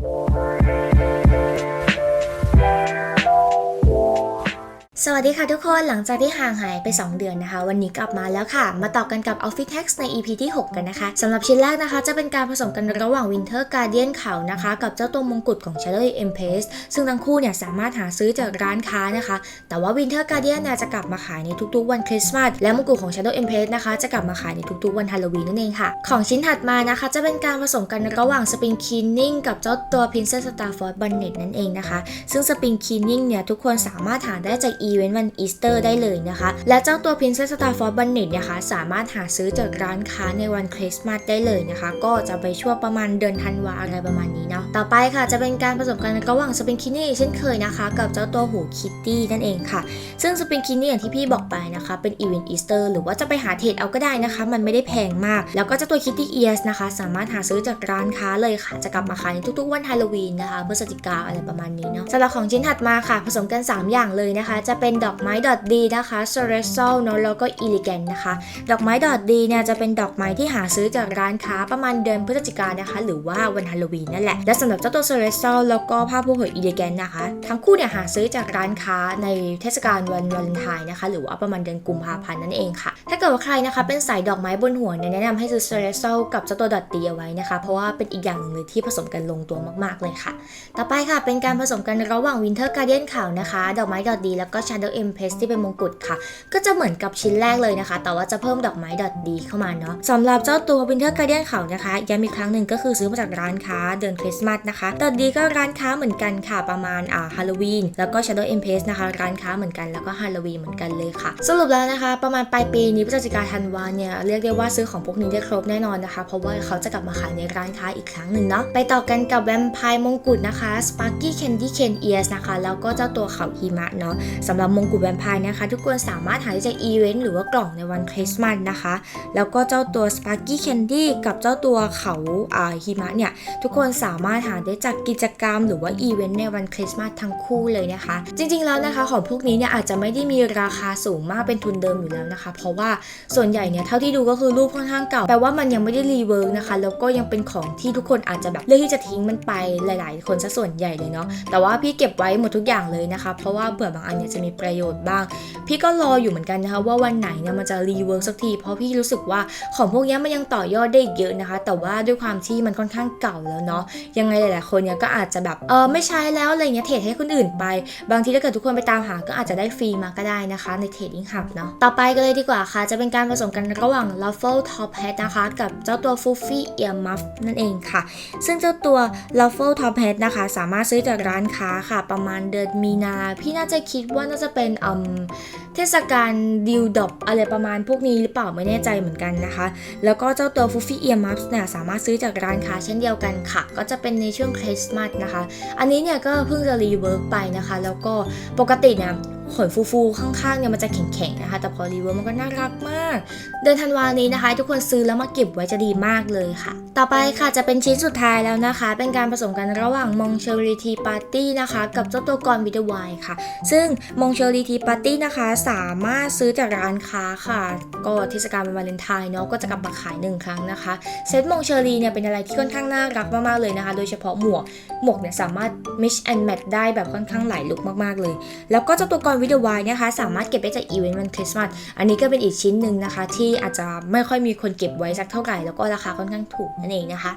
Música สวัสดีค่ะทุกคนหลังจากที่ห่างหายไป 2 เดือนนะคะ วันนี้กลับมาแล้วค่ะ มาต่อกันกับ Outfit Hacks ใน EP ที่ 6 กันนะคะสำหรับชิ้นแรกนะคะ จะเป็นการผสมกันระหว่าง Winter Guardian ขานะคะ กับเจ้าตัวมงกุฎของ Shadow Empress ซึ่งทั้งคู่เนี่ยสามารถหาซื้อจากร้านค้านะคะ แต่ว่า Winter Guardian เนี่ยจะกลับมาขายในทุกๆ วันคริสต์มาสและมงกุฎของ Shadow Empress นะคะจะกลับมาขายในทุกๆ วันฮาโลวีนนั่นเองค่ะ ของชิ้นถัดมานะคะ จะเป็นการผสมกันระหว่าง Spring Cleaning กับเจ้าตัว Princess Starford Bonnet นั่นเองนะคะ ซึ่ง Spring Cleaning เนี่ยทุกคนสามารถหาได้จากอีเวนต์วันอีสเตอร์ได้เลยนะคะ และเจ้าตัว Princess Starford Bonnet นะคะ สามารถหาซื้อจากร้านค้าในวันคริสต์มาสได้เลยนะคะ ก็จะไปช่วงประมาณเดือนธันวาอะไรประมาณนี้เนาะต่อไปค่ะจะเป็นการผสมกันระหว่าง Spring Cleaning เช่นเคยนะคะ กับเจ้าตัวหูคิตตี้นั่นเองค่ะ ซึ่ง Spring Cleaning อย่างที่พี่บอกไปนะคะ เป็นอีเวนต์อีสเตอร์หรือว่าจะไปหาเทรดเอาก็ได้นะคะ มันไม่ได้แพงมาก แล้วก็เจ้าตัว Kitty Ears นะคะ สามารถหาซื้อจากร้านค้าเลยค่ะ จะกลับมาขายในทุกๆ วันฮาโลวีนนะคะพฤศจิกาอะไรประมาณนี้เนาะสำหรับของชิ้นถัดมาค่ะ ผสมกัน 3 อย่างเลยนะคะจะเป็นดอกไม้ดอทดีนะคะ s o r e s o l เนาะแล้วก็ Elegant นะคะ ดอกไม้ดอทดีเนี่ยจะเป็นดอกไม้ที่หาซื้อจากร้านค้าประมาณเดือนพฤศจิกายนนะคะ หรือว่าวันฮาโลวีนนั่นแหละ และสำหรับเจ้าตัว s o r e s o l แล้วก็ผ้าผู้เผย Elegant นะคะ ทั้งคู่เนี่ยหาซื้อจากร้านค้าในเทศกาลวันวาเลนไทน์นะคะ หรือว่าประมาณเดือนกุมภาพันธ์นั่นเองค่ะ ถ้าเกิดว่าใครนะคะเป็นสายดอกไม้บนหัวเนี่ยแนะนำให้ซื้อ s o r e s o l กับเจ้าตัวดอทดีเอาไว้นะคะ เพราะว่าเป็นอีกอย่างหนึ่งเลยที่ผสมกันลงตัวมาก ๆเลยค่ะ ต่อไปค่ะเป็นการผสมกันระหว่าง Winter Garden ขาวนะคะ ดอกไม้ดอทดีแล้วก็ Shadow Empress ที่เป็นมงกุฎค่ะ ก็จะเหมือนกับชิ้นแรกเลยนะคะ แต่ว่าจะเพิ่มดอกไม้ดอทดีเข้ามาเนาะสำหรับเจ้าตัว Winter Guardian ขาวนะคะย้ำอีกครั้งหนึ่งก็คือซื้อมาจากร้านค้าเดือนคริสต์มาสนะคะดอทดีก็ร้านค้าเหมือนกันค่ะประมาณอ่าฮาโลวีนแล้วก็ Shadow Empress นะคะ ร้านค้าเหมือนกันแล้วก็ฮาโลวีนเหมือนกันเลยค่ะ สรุปแล้วนะคะประมาณปลายปีนี้พฤศจิกาธันวาเนี่ยเรียกได้ว่าซื้อของพวกนี้ได้ครบแน่นอนนะคะ เพราะว่าเขาจะกลับมาขายในร้านค้าอีกครั้งหนึ่งเนาะไปต่อกันกับแวมไพร์มงกุฎนะคะ Sparky Candy Cane Ears นะคะ แล้วก็เจ้าตัวเขาหิมะเนาะสำหรับมงกุฎแวมไพร์นะคะ ทุกคนสามารถหาได้จากอีเวนต์หรือว่ากล่องในวันคริสต์มาสนะคะ แล้วก็เจ้าตัว Sparky Candy กับเจ้าตัวเขาอ่าหิมะเนี่ยทุกคนสามารถหาได้จากกิจกรรม หรือว่าอีเวนต์ในวันคริสต์มาสทั้งคู่เลยนะคะ จริงๆแล้วนะคะของพวกนี้เนี่ยอาจจะไม่ได้มีราคาสูงมากเป็นทุนเดิมอยู่แล้วนะคะ เพราะว่าส่วนใหญ่เนี่ยเท่าที่ดูก็คือรูปค่อนข้างเก่าแปลว่ามันยังไม่ได้รีเวิร์กนะคะแล้วก็ยังเป็นของที่ทุกคนอาจจะแบบเลือกที่จะทิ้งมันไปหลาย ๆ คนซะส่วนใหญ่เลยเนาะแต่ว่าพี่เก็บไว้หมดทุกอย่างเลยนะคะ เพราะว่าเผื่อบางอันเนี่ยจะมีประโยชน์บ้าง พี่ก็รออยู่เหมือนกันนะคะว่าวันไหนเนี่ยมันจะรีเวิร์กสักที เพราะพี่รู้สึกว่าของพวกนี้มันยังต่อยอดได้อีกเยอะนะคะ แต่ว่าด้วยความที่มันค่อนข้างเก่าแล้วเนาะยังไงหลายๆคนเนี่ยก็อาจจะแบบเออไม่ใช้แล้วอะไรเงี้ยเทรดให้คนอื่นไป บางทีถ้าเกิดทุกคนไปตามหาก็อาจจะได้ฟรีมาก็ได้นะคะในเทรดดิ้งหับเนาะต่อไปกันเลยดีกว่าค่ะจะเป็นการผสมกันระหว่าง Ruffle Top Hat นะคะกับเจ้าตัว Fuffy Ear Muff นั่นเองค่ะ ซึ่งเจ้าตัว Ruffle Top Hat นะคะ สามารถซื้อจากร้านค้าค่ะ ประมาณเดือนมีนา พี่น่าจะคิดว่าน่าจะเป็นอืมเทศกาลดิวดอบอะไรประมาณพวกนี้หรือเปล่าไม่แน่ใจเหมือนกันนะคะ แล้วก็เจ้าตัวฟูฟี่เอียร์มัฟเนี่ยสามารถซื้อจากร้านค้าเช่นเดียวกันค่ะ ก็จะเป็นในช่วงคริสต์มาสนะคะ อันนี้เนี่ยก็เพิ่งจะรีเวิร์กไปนะคะ แล้วก็ปกติเนี่ย ขนฟูๆ ข้างๆเนี่ยมันจะแข็งๆนะคะ แต่พอรีเวิร์มันก็น่ารักมาก เดือนธันวานี้นะคะ ทุกคนซื้อแล้วมาเก็บไว้จะดีมากเลยค่ะ ต่อไปค่ะจะเป็นชิ้นสุดท้ายแล้วนะคะ เป็นการผสมกันระหว่างมองเชอริทีปาร์ตี้นะคะ กับเจ้าตัวกรวิดวายค่ะ ซึ่งมองเชอริทีปาร์ตี้นะคะ สามารถซื้อจากร้านค้าค่ะ ก็เทศกาลวันวาเลนไทน์เนาะก็จะกลับมาขายหนึ่งครั้งนะคะเซตมองเชอรีเนี่ยเป็นอะไรที่ค่อนข้างน่ารักมากๆเลยนะคะ โดยเฉพาะหมวกหมวกเนี่ยสามารถ mix and match ได้แบบค่อนข้างหลายลุคมากๆเลย แล้วก็เจ้าตัวกรวิดวายนะคะ สามารถเก็บได้จากอีเวนต์วันคริสต์มาส อันนี้ก็เป็นอีกชิ้นหนึ่งนะคะ ที่อาจจะไม่ค่อยมีคนเก็บไว้สักเท่าไหร่ แล้วก็ราคาค่อนข้างถูกนั่นเองนะคะ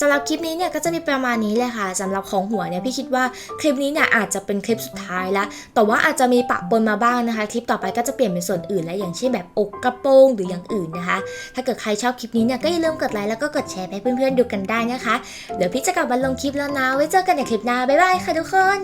สำหรับคลิปนี้เนี่ยก็จะมีประมาณนี้เลยค่ะสำหรับของหัวเนี่ยพี่คิดว่าคลิปนี้เนี่ยอาจจะเป็นคลิปสุดท้ายละแต่ว่าอาจจะมีปะปนมาบ้างนะคะ คลิปต่อไปก็จะเปลี่ยนเป็นส่วนอื่น และอย่างเช่นแบบอกกระโปรงหรืออย่างอื่นนะคะ ถ้าเกิดใครชอบคลิปนี้เนี่ยก็อย่าลืมกดไลค์แล้วก็กดแชร์ให้เพื่อนๆดูกันได้นะคะ เดี๋ยวพี่จะกลับมาลงคลิปแล้วนะ ไว้เจอกันในคลิปหน้าบ๊ายบายค่ะทุกคน